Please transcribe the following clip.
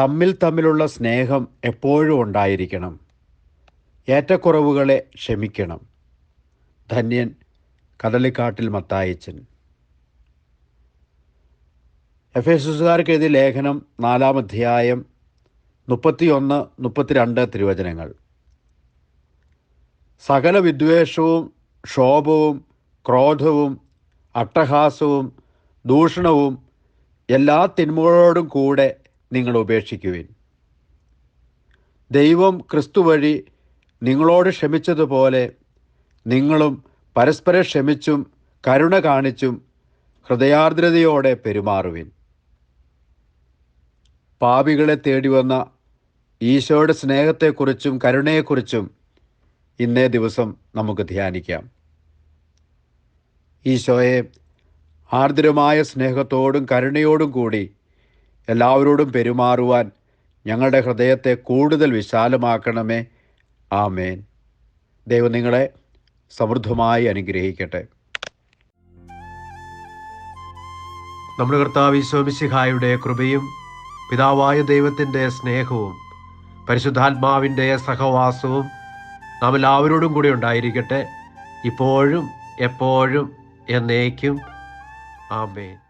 തമ്മിൽ തമ്മിലുള്ള സ്നേഹം എപ്പോഴും ഉണ്ടായിരിക്കണം. ഏറ്റക്കുറവുകളെ ക്ഷമിക്കണം. ധന്യൻ കടലിക്കാട്ടിൽ മത്തായച്ചൻ. എഫ് എസുകാർക്ക് എഴുതിയ ലേഖനം നാലാം അധ്യായം മുപ്പത്തിയൊന്ന് മുപ്പത്തിരണ്ട് തിരുവചനങ്ങൾ. സകല വിദ്വേഷവും ക്ഷോഭവും ക്രോധവും അട്ടഹാസവും ദൂഷണവും എല്ലാ തിന്മകളോടും കൂടെ നിങ്ങൾ ഉപേക്ഷിക്കുവിൻ. ദൈവം ക്രിസ്തു വഴി നിങ്ങളോട് ക്ഷമിച്ചതുപോലെ നിങ്ങളും പരസ്പരം ക്ഷമിച്ചും കരുണ കാണിച്ചും ഹൃദയാർദ്രതയോടെ പെരുമാറുവിൻ. പാപികളെ തേടി വന്ന ഈശോയുടെ സ്നേഹത്തെക്കുറിച്ചും കരുണയെക്കുറിച്ചും ഇന്നേ ദിവസം നമുക്ക് ധ്യാനിക്കാം. ഈശോയെ ആർദ്രമായ സ്നേഹത്തോടും കരുണയോടും കൂടി എല്ലാവരോടും പെരുമാറുവാൻ ഞങ്ങളുടെ ഹൃദയത്തെ കൂടുതൽ വിശാലമാക്കണമേ. ആമേൻ. ദൈവം നിങ്ങളെ സമൃദ്ധമായി അനുഗ്രഹിക്കട്ടെ. നമ്മുടെ കർത്താവ് ഈശോമിശിഹായുടെ കൃപയും പിതാവായ ദൈവത്തിന്റെ സ്നേഹവും പരിശുദ്ധാത്മാവിന്റെ സഹവാസവും നാം എല്ലാവരോടും കൂടി ഉണ്ടായിരിക്കട്ടെ. ഇപ്പോഴും എപ്പോഴും എന്നേക്കും. ആമേൻ.